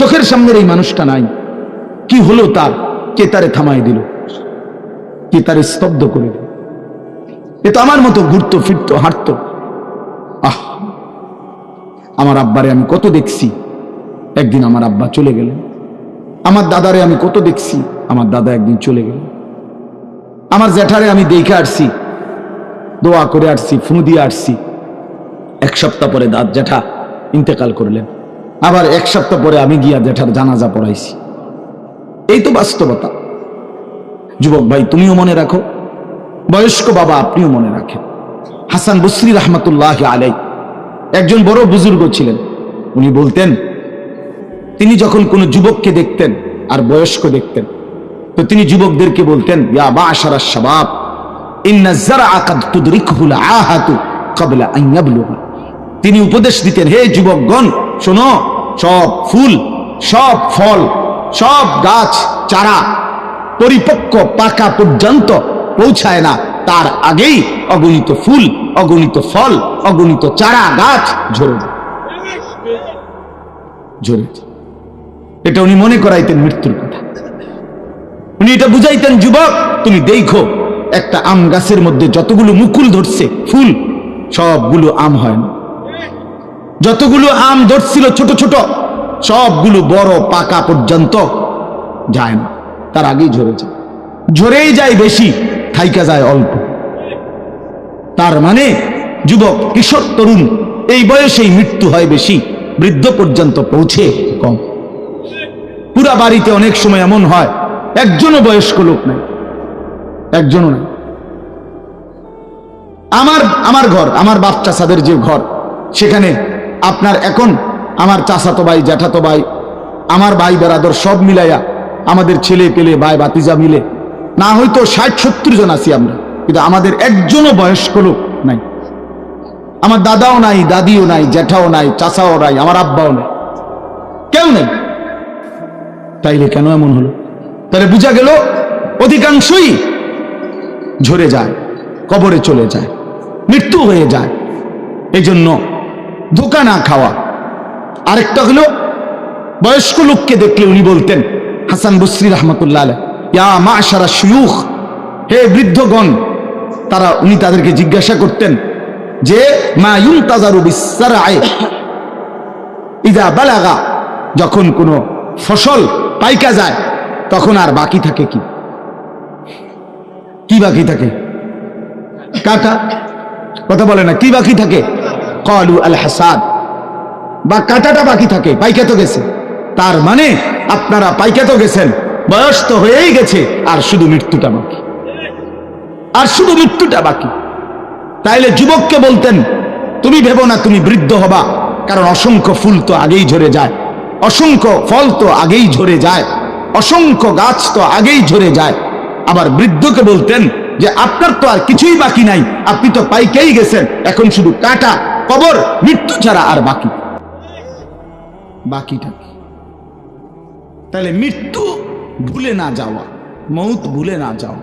চোখের সামনের এই মানুষটা নাই। কি হলো তার? কে তারে থামাই দিল? কে তারে স্তব্ধ করে দিল? এ তো আমার মতো ঘুরতো, ফিরতো, হাঁটতো। আহ! আমার আব্বারে আমি কত দেখছি। একদিন আমার আব্বা চলে গেলেন। আমার দাদারে আমি কত দেখছি। আমার দাদা একদিন চলে গেলেন। আমার জ্যাঠারে আমি দেখে আসছি। দোয়া করে আসছি, ফু দিয়ে আসছি। এক সপ্তাহ পরে দাঁত জ্যাঠা ইন্তেকাল করলেন। আবার এক সপ্তাহ পরে আমি গিয়া জ্যাঠার জানাজা পড়াইছি। এই তো বাস্তবতা। যুবক ভাই, তুমিও মনে রাখো, বয়স্ক বাবা আপনিও মনে রাখেন। হাসান বসরি রহমতুল্লাহ আলাই একজন বড় বুজুর্গ ছিলেন। উনি বলতেন, তিনি যখন কোনো যুবককে দেখতেন আর বয়স্ক দেখতেন, তো তিনি যুবকদেরকে বলতেন ইয়াবলুগা। তিনি উপদেশ দিতেন, হে যুবকগণ শোনো, সব ফুল, সব ফল, সব গাছ, চারা পরিপক্ক পাকা পর্যন্ত পৌঁছায় না। তার আগেই অগণিত ফুল, অগণিত ফল, অগণিত চারা, গাছ ঝরে ঝরে এটা উনি মনে করাইতেন মৃত্যুর কথা। উনি এটা বুঝাইতেন, যুবক, তুমি দেখো, একটা আম গাছের মধ্যে যতগুলো মুকুল ধরছে, ফুল, সবগুলো আম হয় না। যতগুলো আম ধরছিল ছোট ছোট, সবগুলো বড় পাকা পর্যন্ত যায় না। তার আগেই ঝরে যায়। ঝরেই যায় বেশি, থাইকা যায় অল্প। তার মানে যুবক, কিশোর, তরুণ, এই বয়সেই মৃত্যু হয় বেশি, বৃদ্ধ পর্যন্ত পৌঁছে কম। পুরা বাড়িতে অনেক সময় এমন হয়, একজনও বয়স্ক লোক নাই, একজনও নাই। আমার আমার ঘর, আমার বাচ্চা সাদের যে ঘর, সেখানে আপনার এখন আমার চাচাতো ভাই, জ্যাঠাতো ভাই, আমার ভাই বেড়াদর সব মিলাইয়া আমাদের ছেলে পেলে, ভাই বাতিজা মিলে, না হয়তো ষাট সত্তর জন আছি আমরা, কিন্তু আমাদের একজনও বয়স্ক লোক নাই। আমার দাদাও নাই, দাদিও নাই, জ্যাঠাও নাই, চাচাও নাই, আমার আব্বাও নাই। কেউ নেই। তাইলে কেন এমন হলো? তাহলে বোঝা গেল অধিকাংশই ঝরে যায়, কবরে চলে যায়, মৃত্যু হয়ে যায়। এই জন্য ধোকা না খাওয়া। আরেকটা হলো, বয়স্ক লোককে দেখলে উনি বলতেন, হাসান বসরি রহমতুল্লাহ ইয়া মা সারা শিউখ হে বৃদ্ধগণ, তারা উনি তাদেরকে জিজ্ঞাসা করতেন যে, মা ইউন তাজারু বিসার আয় ইদা বালাগা, যখন কোনো ফসল পাইকা যায়, তখন আর বাকি থাকে কি? কি বাকি থাকে? কাটা? কথা বলে না, কি বাকি থাকে? কলু আল হাসাদ বা কাটাটা বাকি থাকে পাইকা তো গেছে। তার মানে আপনারা পাইকা তো গেছেন, বয়স তো হয়েই গেছে, আর শুধু মৃত্যুটা বাকি। আর শুধু মৃত্যুটা বাকি। তাইলে যুবককে বলতেন, তুমি ভেবো না তুমি বৃদ্ধ হবা, কারণ অসংখ্য ফুল তো আগেই ঝরে যায়, অসংখ্য ফল তো আগেই ঝরে যায়, অসংখ্য গাছ তো আগেই ঝরে যায়। আবার বৃদ্ধকে বলতেন যে, আপনার তো আর কিছুই বাকি নাই, আপনি তো পাইকেই গেছেন, এখন শুধু কাটা কবর, মৃত্যু ছাড়া আর বাকি বাকিটা কি? তাহলে মৃত্যু ভুলে না যাওয়া, মৌত ভুলে না যাওয়া।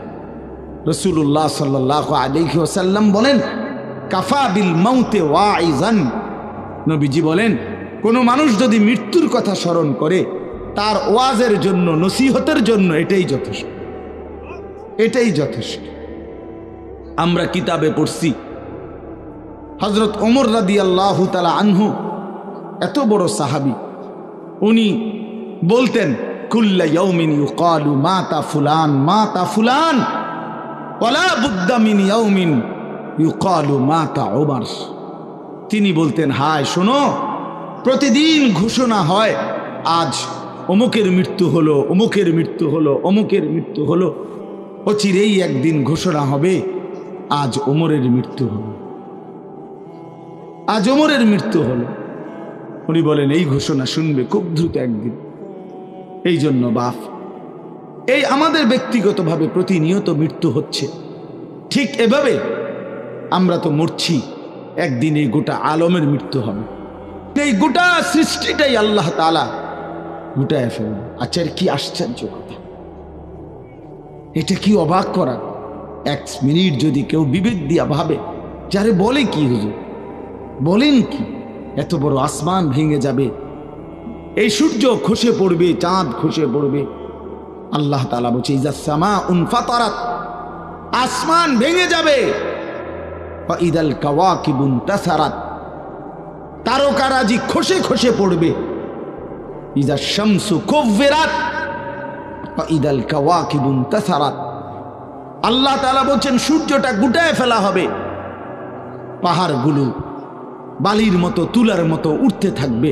রসুল্লাহ সাল্লাহ আলহি ওসাল্লাম বলেন, কাফা বিল মৌতে ওয়াইজান নবীজি বলেন, কোনো মানুষ যদি মৃত্যুর কথা স্মরণ করে, তার ওয়াজের জন্য, নসিহতের জন্য এটাই যথেষ্ট। এটাই যথেষ্ট। আমরা কিতাবে পড়ছি হজরত ওমর রাদি আল্লাহ তালা আনহু, এত বড় সাহাবি। উনি বলতেন, কুল্লা ইয়ৌমিন ফুলান ফুলান মিন ওমর। তিনি বলতেন, হায়, শোনো, প্রতিদিন ঘোষণা হয়, আজ অমুকের মৃত্যু হলো, অমুকের মৃত্যু হলো, অমুকের মৃত্যু হলো। অচিরেই একদিন ঘোষণা হবে, আজ ওমরের মৃত্যু হলো আজ ওমরের মৃত্যু হলো। উনি বলেন, এই ঘোষণা শুনবে খুব দ্রুত একদিন। এই জন্য বাপ এই আমাদের ব্যক্তিগতভাবে প্রতিনিয়ত মৃত্যু হচ্ছে। ঠিক এভাবে আমরা তো মরছি, একদিন এই গোটা আলমের মৃত্যু হবে। এই গোটা সৃষ্টিটাই আল্লাহ তালা গোটায় ফেলবে। আচ্ছা কি আশ্চর্য কথা। এটা কি অবাক করা? এক মিনিট যদি কেউ বিবেক দিয়া ভাবে, যারে বলে কি হুজুর? বলেন কি, এত বড় আসমান ভেঙে যাবে। এই সূর্য খসে পড়বে, চাঁদ খসে পড়বে। আল্লাহ তালা বলছে ইজাসমা উনফাতারাত আসমান ভেঙে যাবে। ইদাল কাওয়াকিবুন তাসারাত, তারকারাজি খসে খসে পড়বে। ইজা শামসু কুవ్বিরাত ইদাল কাওয়াকিবুন তাসারাত। আল্লাহ তাআলা বলছেন, সূর্যটা গুটায় ফেলা হবে। পাহাড়গুলো বালির মতো, তুলার মতো উঠতে থাকবে।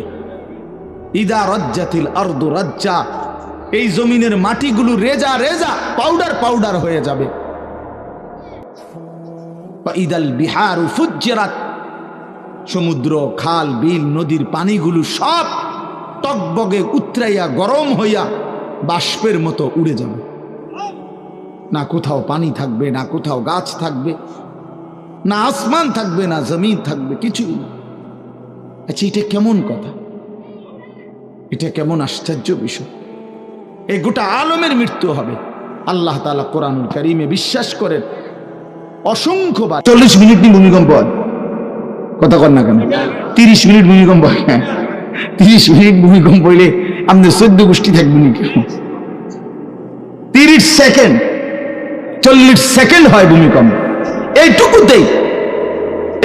ইদা রজ্জাতিল আর্দ রাজ্জা, এই জমিনের মাটিগুলো রেজা রেজা, পাউডার পাউডার হয়ে যাবে। ইদাল বিহার ফুজ্জেরাত, সমুদ্র, খাল, বিল, নদীর পানিগুলো সব টকবগে উতরাইয়া, গরম হইয়া বাষ্পের মতো উড়ে যাবে। না কোথাও পানি থাকবে, না কোথাও গাছ থাকবে। না আসমান থাকবে, না জমিন থাকবে কিছু আচ্ছা এটা কেমন কথা? এটা কেমন আশ্চর্য বিষয়। এই গোটা আলমের মৃত্যু হবে। আল্লাহ তালা কোরআনুল করিমে বিশ্বাস করেন, অসংখ্যবার। চল্লিশ মিনিট নি ভূমিকম্প হয়। কথা কর না কেন? তিরিশ মিনিট ভূমিকম্প হয় হ্যাঁ। তিরিশ মিনিট ভূমিকম্প হইলে আমাদের চোদ্দ গোষ্ঠী থাকবে নি কেউ তিরিশ সেকেন্ড, চল্লিশ সেকেন্ড হয় ভূমিকম্প। এইটুকুতেই,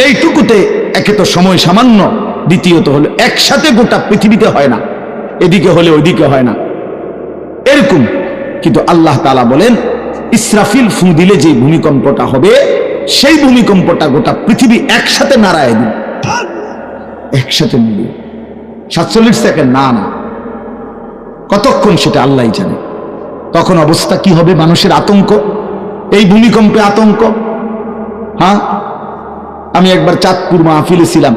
এইটুকুতে একে তো সময় সামান্য, দ্বিতীয়ত হলো একসাথে গোটা পৃথিবীতে হয় না, এদিকে হলে ওইদিকে হয় না। এরকম, কিন্তু আল্লাহ তালা বলেন, ইসরাফিল ফু দিলে যে ভূমিকম্পটা হবে, সেই ভূমিকম্পটা গোটা পৃথিবী একসাথে নাড়ায় দিন একসাথে মিলিয়ে। সাতচল্লিশ সেকেন্ড, না না। কতক্ষণ সেটা আল্লাহ জানে। তখন অবস্থা কি হবে? মানুষের আতঙ্ক? এই ভূমিকম্পে আতঙ্ক? হ্যাঁ? আমি একবার চাঁদপুর মাহফিলে ছিলাম।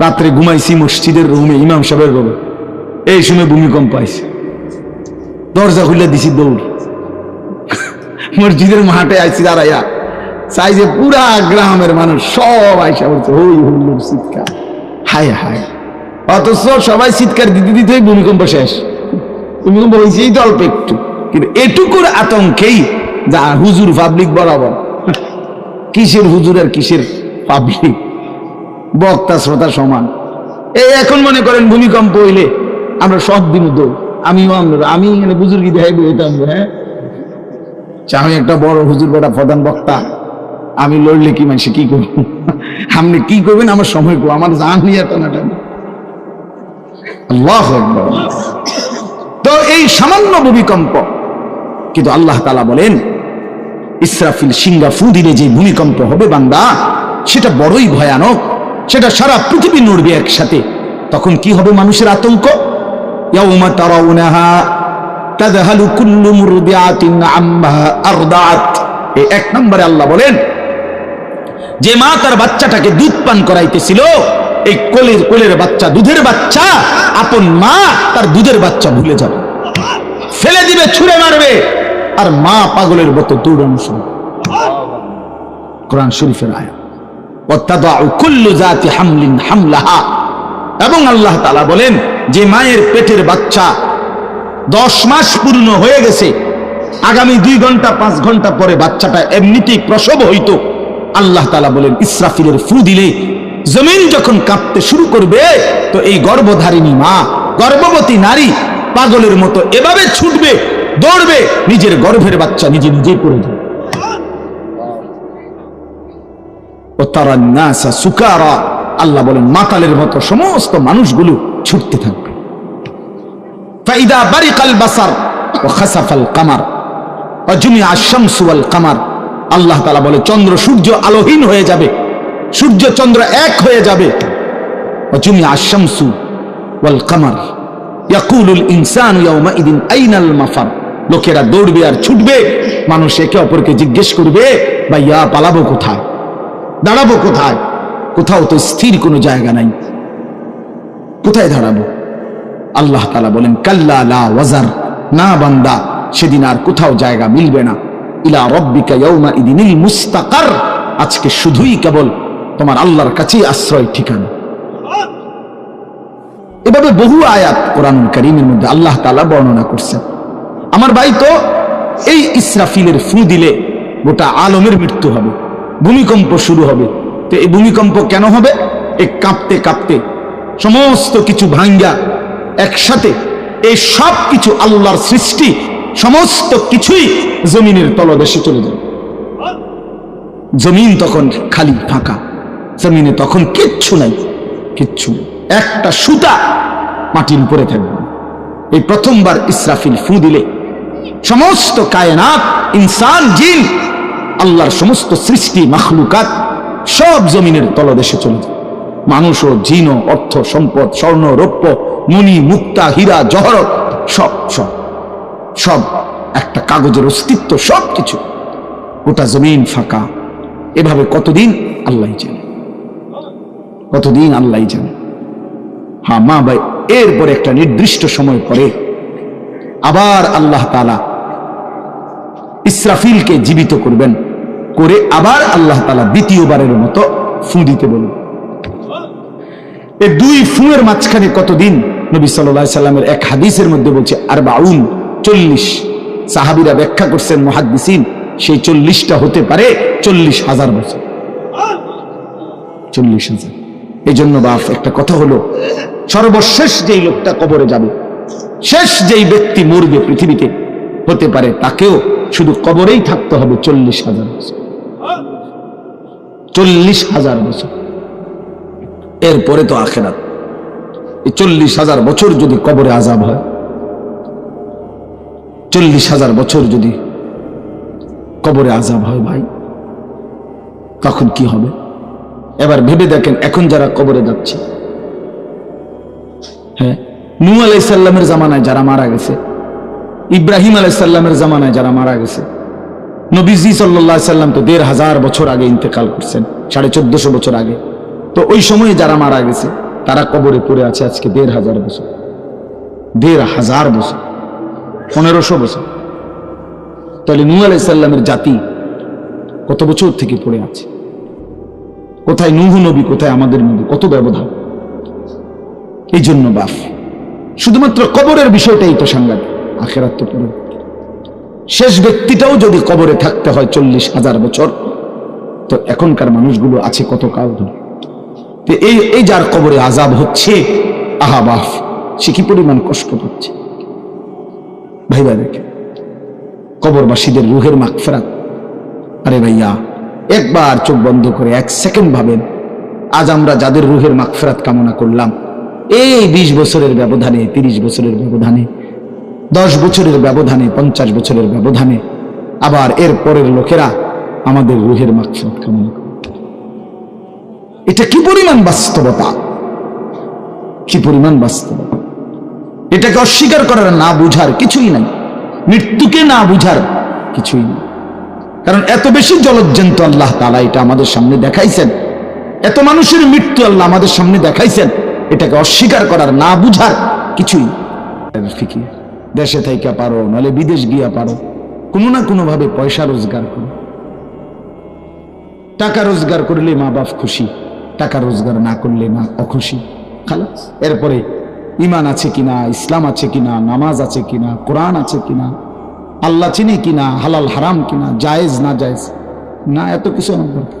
রাত্রে ঘুমাইছি মসজিদের রুমে, ইমাম সাহেবের রুমে। এই সময় ভূমিকম্প আইছে। দরজা খুলে দিছি দৌড়। মসজিদের মাঠে আইছি দাঁড়াইয়া। চাই যে পুরা গ্রামের মানুষ সব আইসা বলছে হই হুল্লুর চিৎকার হায় হায়। অথচ সবাই চিৎকার দিতে দিতে ভূমিকম্প শেষ। ভূমিকম্প হয়েছে এই অল্প একটু। কিন্তু এটুকুর আতঙ্কেই যা হুজুর পাবলিক বরাবর। কিসের হুজুর আর কিসের পাবলিক? বক্তা শ্রোতা সমান। এই এখন মনে করেন ভূমিকম্প হইলে আমরা সব দিন আমিও আমি এখানে বুজুর্গি দেখাই বইতাম হ্যাঁ? আচ্ছা, আমি একটা বড় হুজুর বেটা প্রধান বক্তা। আমি লড়লে কি মানুষ কি করব? আপনি কি করবেন? আমার সময় করব আমার জান নিয়ে তো এই সামান্য ভূমিকম্প কিন্তু আল্লাহ তালা বলেন ইসরাফিল সিঙ্গা ফু দিলে যে ভূমিকম্প হবে বান্দা, সেটা বড়ই ভয়ানক। সেটা সারা পৃথিবী নড়বে একসাথে। তখন কি হবে মানুষের আতঙ্ক? ইয়াউমা এক নম্বরে আল্লাহ বলেন, যে মা তার বাচ্চাটাকে দুধ পান করাইতেছিল, এই কোলের কোলের বাচ্চা, দুধের বাচ্চা, আপন মা তার দুধের বাচ্চা ভুলে যাবে। ফেলে দিবে, ছুঁড়ে মারবে। আর মা পাগলের মতো দৌড়ানো কোরআন শরীফের এবং আল্লাহ তাআলা বলেন, যে মায়ের পেটের বাচ্চা দশ মাস পূর্ণ হয়ে গেছে, আগামী দুই ঘণ্টা, পাঁচ ঘণ্টা পরে বাচ্চাটা এমনিতেই প্রসব হইতো। আল্লাহ তাআলা বলেন, ইসরাফিলের ফু দিলে জমিন যখন কাঁপতে শুরু করবে, তো এই গর্ভধারিণী মা, গর্ভবতী নারী পাগলের মতো এভাবে ছুটবে দৌড়বে। নিজের গর্ভের বাচ্চা নিজে নিজেই করে দেবে ও তারা নাসা সুকারা, আল্লাহ বলেন, মাতালের মতো সমস্ত মানুষগুলো ছুটতে থাকবে। ফাইদা বাসার ও খাসাফাল কামার কামার। আল্লাহ তালা বলে, চন্দ্র সূর্য আলোহীন হয়ে যাবে। সূর্য চন্দ্র এক হয়ে যাবে। কামার। ইনসান ইয়াউমাইদিন আইনাল মাফার। লোকেরা দৌড়বে আর ছুটবে। মানুষ একে অপরকে জিজ্ঞেস করবে বা ইয়া পালাবো কোথায়? দাঁড়াবো কোথায়? কোথাও তো স্থির কোনো জায়গা নাই। কোথায় দাঁড়াবো? আল্লাহ তালা বলেন, কাল্লা লা ওয়াজার। না বান্দা, সেদিন আর কোথাও জায়গা মিলবে না। ইলা রব্বিকা ইয়াউমা ইদিনিল মুস্তাকার। আজকে শুধুই কেবল তোমার আল্লাহর কাছেই আশ্রয় ঠিকানা। এভাবে বহু আয়াত কোরআন করিমের মধ্যে আল্লাহ তালা বর্ণনা করছেন। আমার ভাই তো এই ইসরাফিলের ফু দিলে গোটা আলমের মৃত্যু হবে, ভূমিকম্প শুরু হবে। তো এই ভূমিকম্প কেন হবে? এই কাঁপতে কাঁপতে সমস্ত কিছু ভাঙ্গা একসাথে এই সব কিছু আল্লাহর সৃষ্টি, সমস্ত কিছুই জমিনের তলদেশে চলে যাবে জমিন তখন খালি, ফাঁকা। জমিনে তখন কিচ্ছু নাই, কিচ্ছু একটা সুতা মাটির উপরে থাকবে। এই প্রথমবার ইসরাফিল ফু দিলে সমস্ত কায়নাত, ইনসান, জিন, আল্লাহর সমস্ত সৃষ্টি, মাখলুকাত সব জমিনের তলদেশে চলে যায়। মানুষ ও জিন ও অর্থ, সম্পদ, স্বর্ণ, রৌপ্য মণি মুক্তা, হীরা জহরত সব সব সব একটা কাগজের অস্তিত্ব, সব কিছু গোটা জমিন ফাঁকা। এভাবে কতদিন আল্লাহ জানে? কতদিন আল্লাহ জানে? হ্যাঁ মা ভাই এরপরে একটা নির্দিষ্ট সময় পরে আবার আল্লাহ তালা ইসরাফিলকে জীবিত করবেন, করে আবার আল্লাহ তালা দ্বিতীয়বারের মতো ফু দিতে বলবেন এই দুই ফুয়ের মাঝখানে কতদিন নবী সাল্লাহ সাল্লামের এক হাদিসের মধ্যে বলছে আর বাউন চল্লিশ। সাহাবিরা ব্যাখ্যা করছেন, মহাদ্দিসিন, সেই চল্লিশটা হতে পারে চল্লিশ হাজার বছর। চল্লিশ হাজার। এই জন্য বাপ, একটা কথা হলো, সর্বশেষ যেই লোকটা কবরে যাবে শেষ যেই ব্যক্তি মরবে পৃথিবীতে, হতে পারে তাকেও শুধু কবরেই থাকতে হবে চল্লিশ হাজার বছর। চল্লিশ হাজার বছর। এরপরে তো আখেরাত। এই চল্লিশ হাজার বছর যদি কবরে আজাব হয়, চল্লিশ হাজার বছর যদি কবরে আজাব হয় ভাই, তখন কি হবে? এবার ভেবে দেখেন, এখন যারা কবরে যাচ্ছে হ্যাঁ নু আলাইসাল্লামের জামানায় যারা মারা গেছে, ইব্রাহিম আলাইসাল্লামের জামানায় যারা মারা গেছে, নবীজি সাল্লাহ সাল্লাম তো দেড় হাজার বছর আগে ইন্তেকাল করছেন, সাড়ে চোদ্দশো বছর আগে। তো ওই সময়ে যারা মারা গেছে, তারা কবরে পড়ে আছে আজকে দেড় হাজার বছর, দেড় হাজার বছর, পনেরোশো বছর। তাহলে নূ আলাইসাল্লামের জাতি কত বছর থেকে পড়ে আছে? কোথায় নুহ নবী, কোথায় আমাদের নবী? কত ব্যবধান? এই জন্য বাফ। শুধুমাত্র কবরের বিষয়টাই তো সাংঘাতিক। আখেরাত তো পুরো। শেষ ব্যক্তিটাও যদি কবরে থাকতে হয় চল্লিশ হাজার বছর, তো এখনকার মানুষগুলো আছে কত কাল ধরে? এই এই যার কবরে আজাব হচ্ছে, আহা বাফ সে কি পরিমাণ কষ্ট পাচ্ছে? ভাইবা দেখে কবরবাসীদের রুহের মাগফেরাত। আরে ভাইয়া, একবার চোখ বন্ধ করে এক সেকেন্ড ভাবেন, আজ আমরা যাদের রুহের মাগফেরাত কামনা করলাম এই বিশ বছরের ব্যবধানে, তিরিশ বছরের ব্যবধানে, দশ বছরের ব্যবধানে, পঞ্চাশ বছরের ব্যবধানে, আবার এর পরের লোকেরা আমাদের রুহের মাগফেরাত কামনা এটা কি পরিমাণ বাস্তবতা? কি পরিমাণ বাস্তবতা? এটাকে অস্বীকার করার না বুঝার কিছুই নাই। মৃত্যুকে না বুঝার কিছুই নেই। কারণ এত বেশি জলজ্জন্ত আল্লাহ তালা এটা আমাদের সামনে দেখাইছেন। এত মানুষের মৃত্যু আল্লাহ আমাদের সামনে দেখাইছেন। এটাকে অস্বীকার করার, না বুঝার কিছুই। ফিকির। দেশে থাইকা পারো নাহলে বিদেশ গিয়া পারো। কোনো না কোনো ভাবে পয়সা রোজগার করো। টাকা রোজগার করলে মা বাপ খুশি, টাকা রোজগার না করলে মা অখুশি। খালাস। এরপরে ইমান আছে কিনা, ইসলাম আছে কিনা, নামাজ আছে কিনা, কোরআন আছে কিনা, আল্লাহ চিনি কিনা, হালাল হারাম কিনা, জায়েজ না জায়েজ, না এত কিছু আমার দরকার।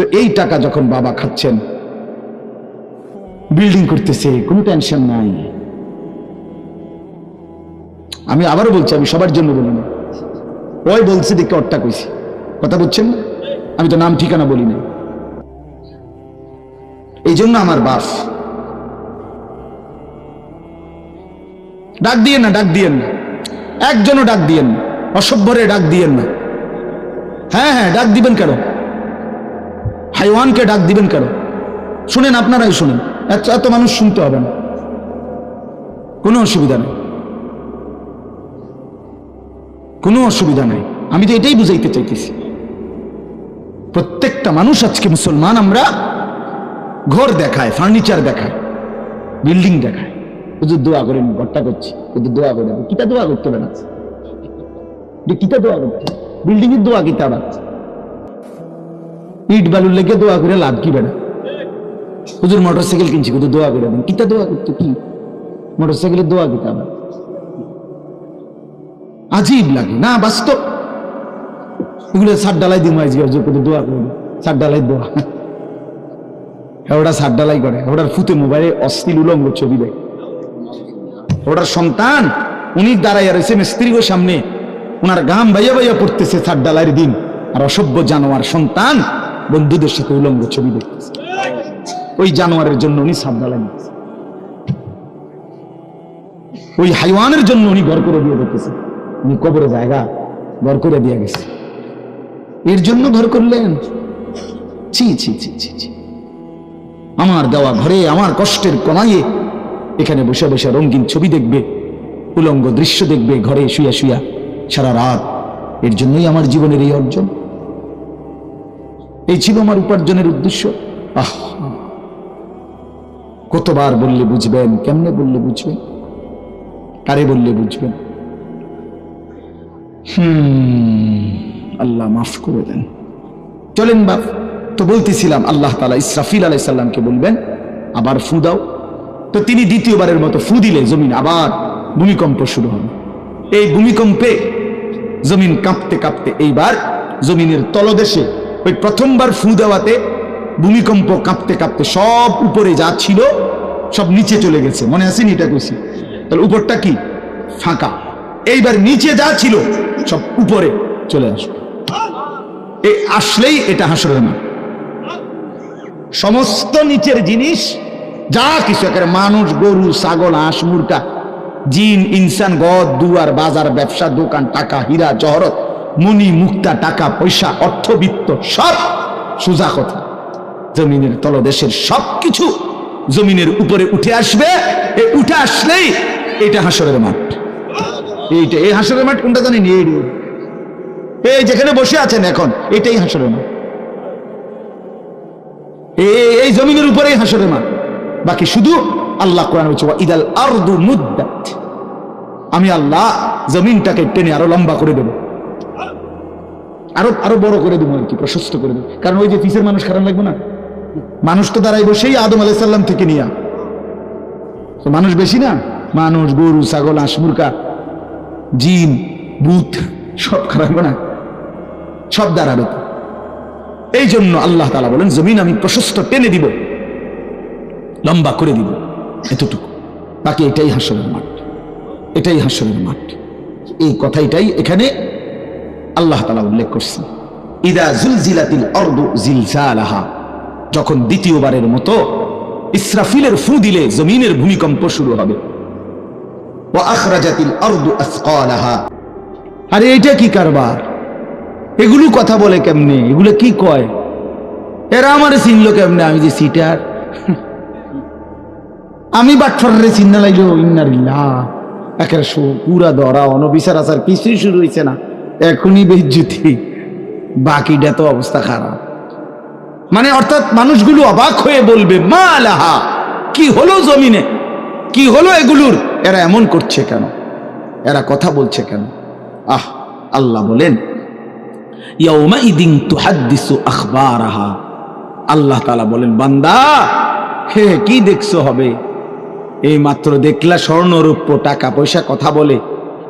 তো এই টাকা যখন বাবা খাচ্ছেন বিল্ডিং করতেছে, কোনো টেনশন নাই। আমি আবারও বলছি, আমি সবার জন্য বলি না। ওই বলছে, দেখে অট্টা কইছি। কথা বলছেন আমি তো নাম ঠিকানা বলি না এই জন্য আমার বাস ডাক দিয়েন না, ডাক দিয়েন না। একজনও ডাক দিয়েন না। অসভ্যরে ডাক দিয়েন না। হ্যাঁ হ্যাঁ ডাক দিবেন কেন? হাইওয়ানকে ডাক দিবেন কেন? শুনেন, আপনারাই শুনেন। এত এত মানুষ শুনতে হবে না। কোনো অসুবিধা নেই। কোনো অসুবিধা নাই। আমি তো এটাই বুঝাইতে চাইতেছি। প্রত্যেকটা মানুষ আজকে মুসলমান, আমরা ঘর দেখায়, ফার্নিচার দেখায়, বিল্ডিং দেখায়। শুধু দোয়া করেন, ঘরটা করছি। শুধু দোয়া করে কিতা দোয়া করতে না? কিতা দোয়া করতে বিল্ডিং এর দোয়া কিতা আবার ইট বালুর লেগে দোয়া করে লাভ কি বেড়া হুজুর মোটর সাইকেল কিনছি শুধু দোয়া করে দেন। কিতা দোয়া করতে কি? মোটর সাইকেলের দোয়া কিতা আবার আজীব লাগে। না, বাস্তব। এগুলো সার ডালাই দিন আজকে, হুজুর কত দোয়া করে সার ডালাই দোয়া। ওটা সার ডালাই করে। ওটার ফুতে মোবাইলে অস্থির উলঙ্গ ছবি দেয়। ওটার সন্তান, উনি দাঁড়াইয়া রয়েছে মিস্ত্রির সামনে। ওনার গাম বাইয়া বাইয়া পড়তেছে সার ডালাইয়ের দিন। আর অসভ্য জানোয়ার সন্তান বন্ধুদের সাথে উলঙ্গ ছবি দেখতেছে। ওই জানোয়ারের জন্য উনি ডালাই ওই হাইওয়ানের জন্য উনি ঘর করে দিয়ে দেখতেছে। উনি কবরে জায়গা ঘর করে দিয়ে গেছে। এর জন্য ঘর করলেন? ছি ছি ছি ছি ছি। আমার দেওয়া ঘরে আমার কষ্টের কমাইয়ে এখানে বসে বসে রঙিন ছবি দেখবে, উলঙ্গ দৃশ্য দেখবে, ঘরে শুয়া শুয়া সারা রাত। এর জন্যই আমার জীবনের এই অর্জন। এই ছিল আমার উপার্জনের উদ্দেশ্য। আহ, কতবার বললে বুঝবেন, কেমনে বললে বুঝবেন? কারে বললে বুঝবেন? আল্লাহ মাফ করে দেন। চলেন বাপ, তো বলতেছিলাম, আল্লাহ তালা ইসরাফিল আলাই সাল্লামকে বলবেন, আবার ফু দাও। তো তিনি দ্বিতীয়বারের মতো ফু দিলে জমিন আবার ভূমিকম্প শুরু হবে। এই ভূমিকম্পে জমিন কাঁপতে কাঁপতে এইবার জমিনের তলদেশে ওই প্রথমবার ফু দেওয়াতে ভূমিকম্প কাঁপতে কাঁপতে সব উপরে যা ছিল, সব নিচে চলে গেছে। মনে আছে এটা কইছি? তাহলে উপরটা কি? ফাঁকা। এইবার নিচে যা ছিল, সব উপরে চলে আসবে। এই আসলেই এটা হাসরের মাঠ। সমস্ত নিচের জিনিস, যা কিছু একেবারে মানুষ, গরু, ছাগল, হাঁস, মুরগা, জিন, ইনসান, গদ, দুয়ার, বাজার, ব্যবসা, দোকান, টাকা, হীরা, জহরত মনি মুক্তা, টাকা, পয়সা অর্থবিত্ত সব সোজা কথা। জমিনের তলদেশের সব কিছু জমিনের উপরে উঠে আসবে। এ উঠে আসলেই এটা হাসরের মাঠ। এইটা, এই হাসরের মাঠ কোনটা জানি এই এই যেখানে বসে আছেন এখন, এটাই হাসরের মাঠ। এই- জমিনের উপরেই হাসরের মাঠ। বাকি শুধু আল্লাহ কোরআন বলছে ইদাল আরদু মুদ্দাত। আমি আল্লাহ জমিনটাকে টেনে আরও লম্বা করে দেব। আরও আরও বড় করে দেবো আর কি, প্রশস্ত করে দেবো। কারণ ওই যে পিসের মানুষ খারাপ লাগবে না? মানুষ তো দাঁড়াই বসেই আদম আলাইসাল্লাম থেকে নিয়া। তো মানুষ বেশি না? মানুষ, গরু, ছাগল মুরগা, জিন বুথ সব খারাপ না? সব দাঁড়াবে তো। এই জন্য আল্লাহ তালা বলেন, জমিন আমি প্রশস্ত টেনে দিব, লম্বা করে দিব, এতটুকু। বাকি এটাই হাসরের মাঠ। এটাই হাসরের মাঠ। এই কথাটাই এখানে আল্লাহ তালা উল্লেখ করছেন, ইদা জুলজিলাতিল অর্দু জিলজালাহা যখন দ্বিতীয়বারের মতো ইসরাফিলের ফু দিলে জমিনের ভূমিকম্প শুরু হবে। ওয়া আখরাজাতিল আরদু আসকালাহা আরে এটা কি কারবার? এগুলো কথা বলে কেমনে? এগুলো কি কয়? এরা আমারে চিনলো কেমনে? আমি যে সিটার। আমি বাটফারে চিন্না লাগল, ইন্নারিল্লাহ একের পুরা ধরা, অনবিচার আচার কিছুই শুরু হয়েছে না। এখনই বেজ্জুতি। বাকিটা তো অবস্থা খারাপ। মানে অর্থাৎ মানুষগুলো অবাক হয়ে বলবে, মা লাহা, কি হলো জমিনে? কি হলো এগুলোর? এরা এমন করছে কেন? এরা কথা বলছে কেন? আহ, আল্লাহ বলেন আল্লাহ তাআলা বলেন, বান্দা, হে, কি দেখছ হবে? এই মাত্র দেখলা স্বর্ণরূপ্য টাকা পয়সা কথা বলে।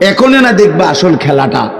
এখন না দেখবা আসল খেলাটা।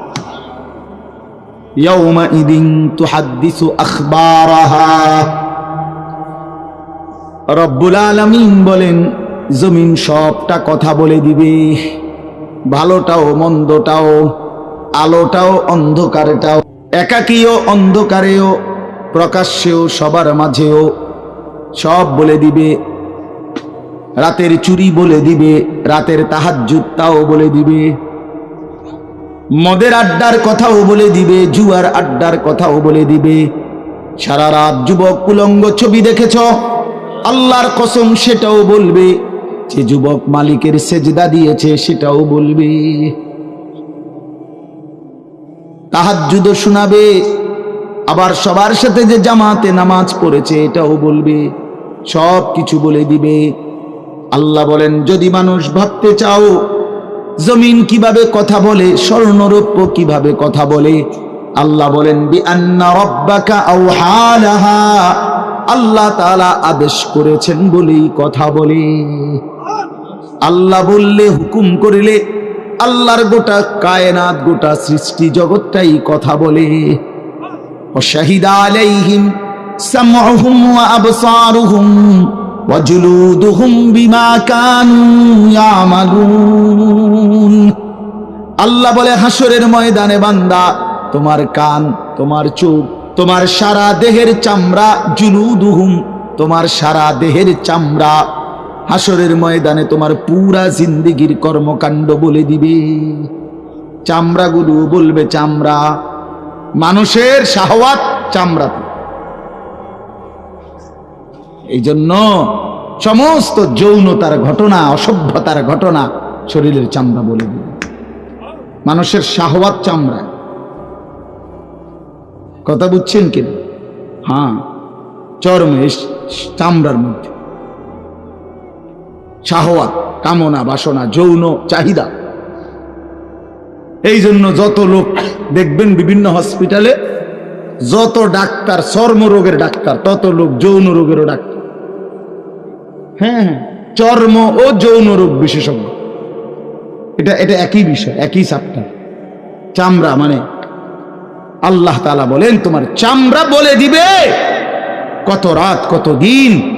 يومئذ تحدث أخبارها রব্বুল আলমিন বলেন জমিন সবটা কথা বলে দিবে ভালোটাও মন্দটাও আলোটাও অন্ধকারটাও একাকীয় অন্ধকারেও প্রকাশ্যেও সবার মাঝেও সব বলে দিবে রাতের চুরি বলে দিবে রাতের তাহাজ্জুদটাও বলে দিবে মদের আড্ডার কথাও বলে দিবে, জুয়ার আড্ডার কথাও বলে দিবে। সারা রাত যুবক কুলঙ্গ ছবি দেখেছ? আল্লাহর কসম সেটাও বলবে। যে যুবক মালিকের সেজদা দিয়েছে সেটাও বলবে। তাহাজ্জুদ শোনাবে। আবার সবার সাথে যে জামাতে নামাজ পড়েছে এটাও বলবে। সব কিছু বলে দিবে। আল্লাহ বলেন, যদি মানুষ ভাবতে চাও জমিন কীভাবে কথা বলে, স্বর্ণরূপ কীভাবে কথা বলে? আল্লাহ বলেন আল্লাহ তালা আদেশ করেছেন বলেই কথা বলে। আল্লাহ বললে হুকুম করিলে আল্লাহর গোটা কায়নাত, গোটা সৃষ্টি জগৎটাই কথা বলে। ও আলাইহিম সামহুম আবসারুহুম। وجلودهم بما كانوا يعملون আল্লাহ বলে হাসরের ময়দানে বান্দা তোমার কান তোমার চোখ তোমার সারা দেহের চামড়া জুলুদুহুম তোমার সারা দেহের চামড়া হাসরের ময়দানে তোমার পুরা জিন্দিগির কর্মকাণ্ড বলে দিবে চামড়াগুলো বলবে চামড়া মানুষের শাহওয়াত চামড়াতে এই জন্য সমস্ত যৌনতার ঘটনা, অসভ্যতার ঘটনা শরীরের চামড়া বলে দিবে মানুষের শাহওয়াত চামড়া। কথা বুঝছেন কি হ্যাঁ চরমে চামড়ার মধ্যে। শাহওয়াত, কামনা, বাসনা, যৌন চাহিদা। এই জন্য যত লোক দেখবেন বিভিন্ন হসপিটালে, যত ডাক্তার চর্ম রোগের ডাক্তার, তত লোক যৌন রোগেরও ডাক্তার। হ্যাঁ হ্যাঁ। চর্ম ও যৌন রোগ বিশেষজ্ঞ। এটা এটা একই বিষয়, একই চাপ্টার চামড়া মানে আল্লাহ তালা বলেন, তোমার চামড়া বলে দিবে। কত রাত, কত দিন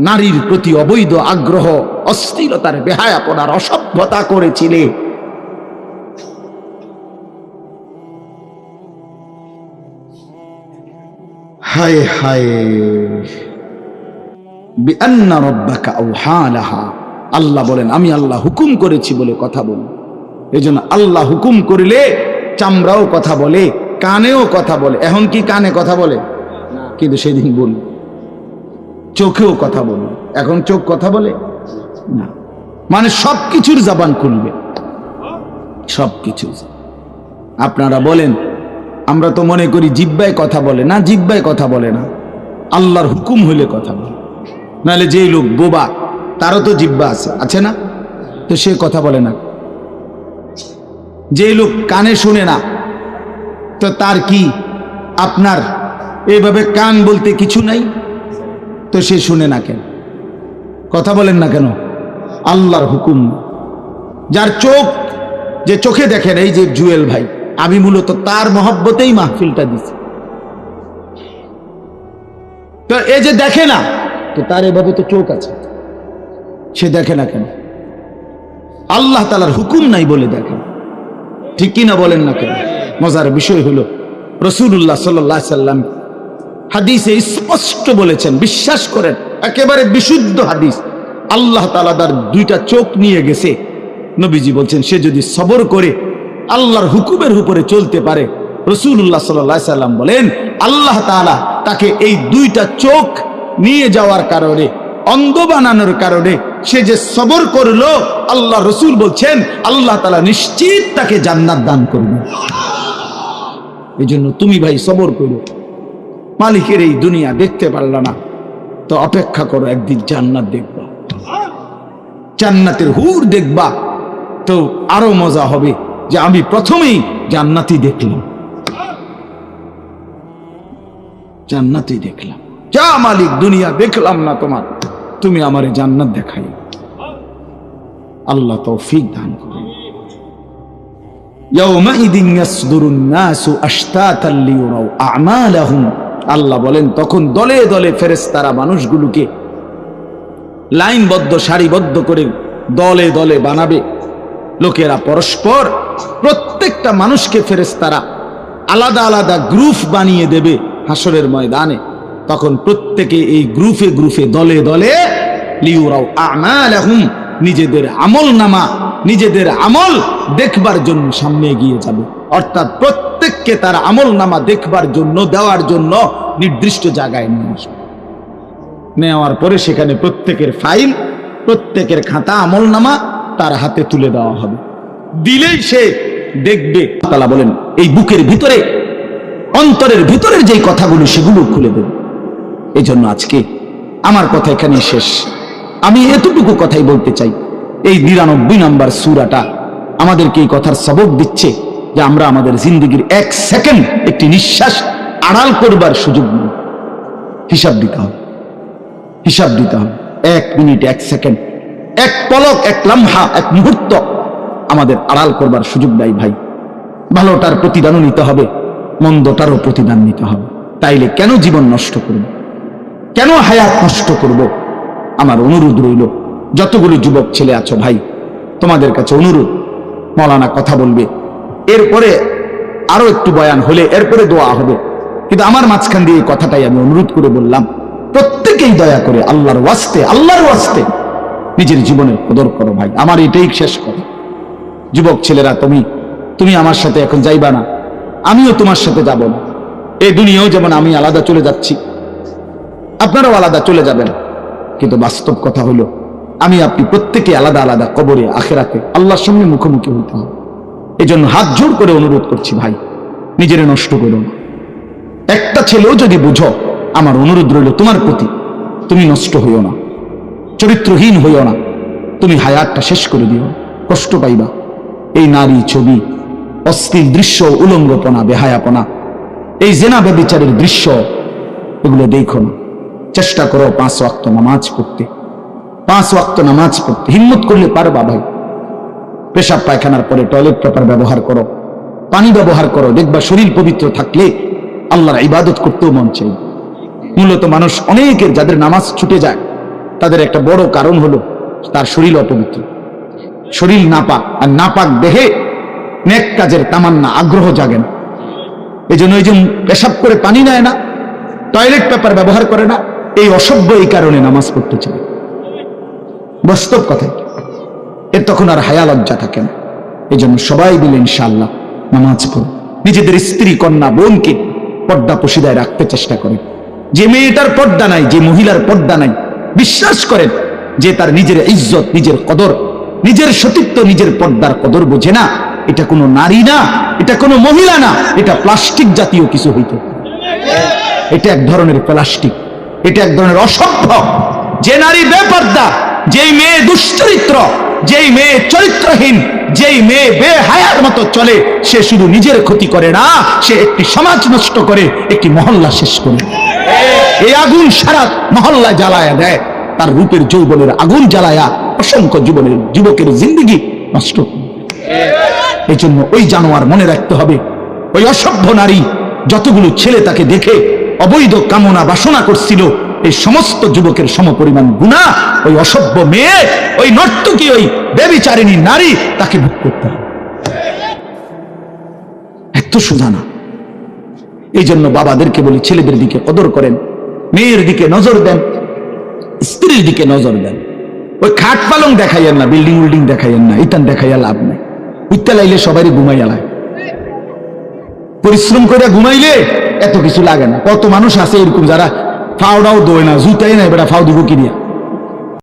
নারীর প্রতি অবৈধ আগ্রহ, অস্থিরতার বেহায়াপনার অসভ্যতা করেছিলে। হায় হায়। আল্লাহ বলেন, আমি আল্লাহ হুকুম করেছি বলে কথা বলি। এই আল্লাহ হুকুম করিলে চামড়াও কথা বলে, কানেও কথা বলে। এখন কি কানে কথা বলে? কিন্তু সেদিন বল। চোখেও কথা বলে। এখন চোখ কথা বলে? না। মানে সব কিছুর জবান খুলবে। সব কিছু আপনারা বলেন, আমরা তো মনে করি জিব্বায় কথা বলে না, জিব্বায় কথা বলে না। আল্লাহর হুকুম হইলে কথা বলে। নাহলে যেই লোক বোবা, তারও তো জিব্বা আছে আছে না? তো সে কথা বলে না। যে লোক কানে শুনে না, তো তার কি আপনার এইভাবে কান বলতে কিছু নাই? তো সে শুনে না কেন? কথা বলেন না কেন? আল্লাহর হুকুম। যার চোখ, যে চোখে দেখেন, এই যে জুয়েল ভাই, আমি মূলত তার মহব্বতেই মাহফিলটা দিছি। তো এই যে দেখে না তো তার এভাবে তো চোখ আছে। সে দেখে না কেন? আল্লাহ তালার হুকুম নাই বলে দেখেন ঠিক কিনা বলেন না কেন? মজার বিষয় হলো রসুল্লাহ সাল্লাহ সাল্লাম হাদিসে স্পষ্ট বলেছেন, বিশ্বাস করেন, একেবারে বিশুদ্ধ হাদিস। আল্লাহ তালা তার দুইটা চোখ নিয়ে গেছে। নবীজি বলছেন, সে যদি সবর করে আল্লাহর হুকুমের উপরে চলতে পারে রসুল্লাহ সাল্লাহ সাল্লাম বলেন, আল্লাহ তালা তাকে এই দুইটা চোখ নিয়ে যাওয়ার কারণে অন্ধ বানানোর কারণে সে যে সবর করল, আল্লাহ রসুল বলছেন, আল্লাহ তালা নিশ্চিত তাকে জান্নাত দান করবে। এই জন্য তুমি ভাই সবর করো। মালিকের এই দুনিয়া দেখতে পারল না। তো অপেক্ষা করো, একদিন জান্নাত দেখবা। জান্নাতের হুর দেখবা। তো আরও মজা হবে যে আমি প্রথমেই জান্নাতি দেখলাম। জান্নাতি দেখলাম। যা মালিক দুনিয়া দেখলাম না তোমার, তুমি আমারে জান্নাত দেখাই। আল্লাহ তৌফিক দান আল্লাহ বলেন, তখন দলে দলে মানুষগুলোকে লাইনবদ্ধ, সারিবদ্ধ করে দলে দলে বানাবে। লোকেরা পরস্পর, প্রত্যেকটা মানুষকে ফেরেস্তারা আলাদা আলাদা গ্রুপ বানিয়ে দেবে হাসরের ময়দানে। তখন প্রত্যেকে এই গ্রুপে গ্রুপে, দলে দলে লিউরাও আমালাহুম, নিজেদের আমল নামা, নিজেদের আমল দেখবার জন্য সামনে এগিয়ে যাবে। অর্থাৎ প্রত্যেককে তার আমল নামা দেখবার জন্য, দেওয়ার জন্য নির্দিষ্ট জায়গায় নিয়ে আসবে। নেওয়ার পরে সেখানে প্রত্যেকের ফাইল, প্রত্যেকের খাতা, আমল নামা তার হাতে তুলে দেওয়া হবে। দিলেই সে দেখবে তালা বলেন, এই বুকের ভিতরে, অন্তরের ভিতরের যেই কথাগুলো, সেগুলো খুলে দেবে। এই জন্য আজকে আমার কথা এখানে শেষ। আমি এতটুকু কথাই বলতে চাই। এই নিরানব্বই নাম্বার সুরাটা আমাদেরকে এই কথার সবক দিচ্ছে যে আমরা আমাদের জিন্দগির এক সেকেন্ড একটি নিঃশ্বাস আড়াল করবার সুযোগ নেই হিসাব দিতে হবে। হিসাব দিতে হবে। এক মিনিট, এক সেকেন্ড, এক পলক, এক লাম্হা, এক মুহূর্ত আমাদের আড়াল করবার সুযোগ দেয় ভাই। ভালোটার প্রতিদানও নিতে হবে, মন্দটারও প্রতিদান নিতে হবে। তাইলে কেন জীবন নষ্ট করব? কেন হায়াত নষ্ট করব? আমার অনুরোধ রইল, যতগুলো যুবক ছেলে আছো ভাই, তোমাদের কাছে অনুরোধ, মৌলানা কথা বলবে। এরপরে আরও একটু বয়ান হলে এরপরে দোয়া হবে। কিন্তু আমার মাঝখান দিয়ে এই কথাটাই আমি অনুরোধ করে বললাম, প্রত্যেকেই দয়া করে আল্লাহর ওয়াস্তে আল্লাহর ওয়াস্তে নিজের জীবনের কদর করো ভাই। আমার এটাই শেষ কথা। যুবক ছেলেরা, তুমি তুমি আমার সাথে এখন যাইবা না, আমিও তোমার সাথে যাব না। এই দুনিয়াও যেমন আমি আলাদা চলে যাচ্ছি আপনারাও আলাদা চলে যাবেন। কিন্তু বাস্তব কথা হলো, আমি আপনি প্রত্যেকে আলাদা আলাদা কবরে, আখেরাতে আল্লাহর সঙ্গে মুখোমুখি হইতে হবে। এই জন্য হাত জোর করে অনুরোধ করছি ভাই, নিজেরে নষ্ট করো না। একটা ছেলেও যদি বুঝো, আমার অনুরোধ রইল তোমার প্রতি, তুমি নষ্ট হইও না, চরিত্রহীন হইও না, তুমি হায়াতটা শেষ করে দিও, কষ্ট পাইবা। এই নারী ছবি, অস্থির দৃশ্য, উলঙ্গপনা, বেহায়াপনা, এই জেনা ব্যবিচারের দৃশ্য, এগুলো দেখো না। চেষ্টা করো পাঁচ ওয়াক্ত নামাজ পড়তে। পাঁচ ওয়াক্ত নামাজ পড়তে। হিম্মত করলে পারবা ভাই। পেশাব পায়খানার পরে টয়লেট পেপার ব্যবহার করো। পানি ব্যবহার করো। দেখবা শরীর পবিত্র থাকলে আল্লাহর ইবাদত করতেও মন চাই। মূলত মানুষ অনেকের যাদের নামাজ ছুটে যায়, তাদের একটা বড় কারণ হলো তার শরীর অপবিত্র। শরীর নাপাক আর নাপাক দেহে নেক কাজের তামান্না, আগ্রহ জাগে না। এই জন্য এই যে পেশাব করে পানি নেয় না, টয়লেট পেপার ব্যবহার করে না এই অসভ্য এই কারণে নামাজ পড়তে চায়। বাস্তব কথাই এর তখন আর হায়া লজ্জা থাকে না। এই জন্য সবাই মিলে ইনশাল্লাহ নামাজ পড়ো নিজেদের স্ত্রী, কন্যা, বোনকে পর্দা পশিদায় রাখতে চেষ্টা করেন। যে মেয়েটার পর্দা নাই, যে মহিলার পর্দা নাই, বিশ্বাস করেন যে তার নিজের ইজ্জত, নিজের কদর, নিজের সতীত্ব, নিজের পর্দার কদর বোঝে না। এটা কোনো নারী না, এটা কোনো মহিলা না, এটা প্লাস্টিক জাতীয় কিছু হইতে এটা এক ধরনের প্লাস্টিক। এটা এক ধরনের অসভ্য। যে নারী বেপর্দা, যেই মেয়ে দুশ্চরিত্র, যেই মেয়ে চরিত্রহীন, যেই মেয়ে বেহায়ার মতো চলে, সে শুধু নিজের ক্ষতি করে না, সে একটি সমাজ নষ্ট করে, একটি মহল্লা শেষ করে। এই আগুন সারা মহল্লা জ্বালায়া দেয়। তার রূপের যৌবনের আগুন জ্বালায়া অসংখ্য জীবনের যুবকের জিন্দগি নষ্ট। এই জন্য ওই জানোয়ার মনে রাখতে হবে, ওই অসভ্য নারী, যতগুলো ছেলে তাকে দেখে অবৈধ কামনা বাসনা করছিল এই সমস্ত যুবকের সমপরিমাণ গুণা, ওই অসভ্য মেয়ে, ওই নর্তকী, ওই বেবিচারিণী নারী তাকে ভোগ করতে হবে। এত সোজা এই জন্য বাবাদেরকে বলি, ছেলেদের দিকে কদর করেন, মেয়ের দিকে নজর দেন, স্ত্রীর দিকে নজর দেন। ওই খাট পালং দেখাইয়েন না বিল্ডিং উল্ডিং দেখাইয়েন না, ইতান দেখাইয়া লাভ নেই। উত্তা লাইলে সবাই ঘুমাইয়া লাগে। পরিশ্রম করে ঘুমাইলে এত কিছু লাগে না। কত মানুষ আছে এরকম যারা ফাওডাও দোয় না, জুতাই না এবার ফাও দিব কি দিয়া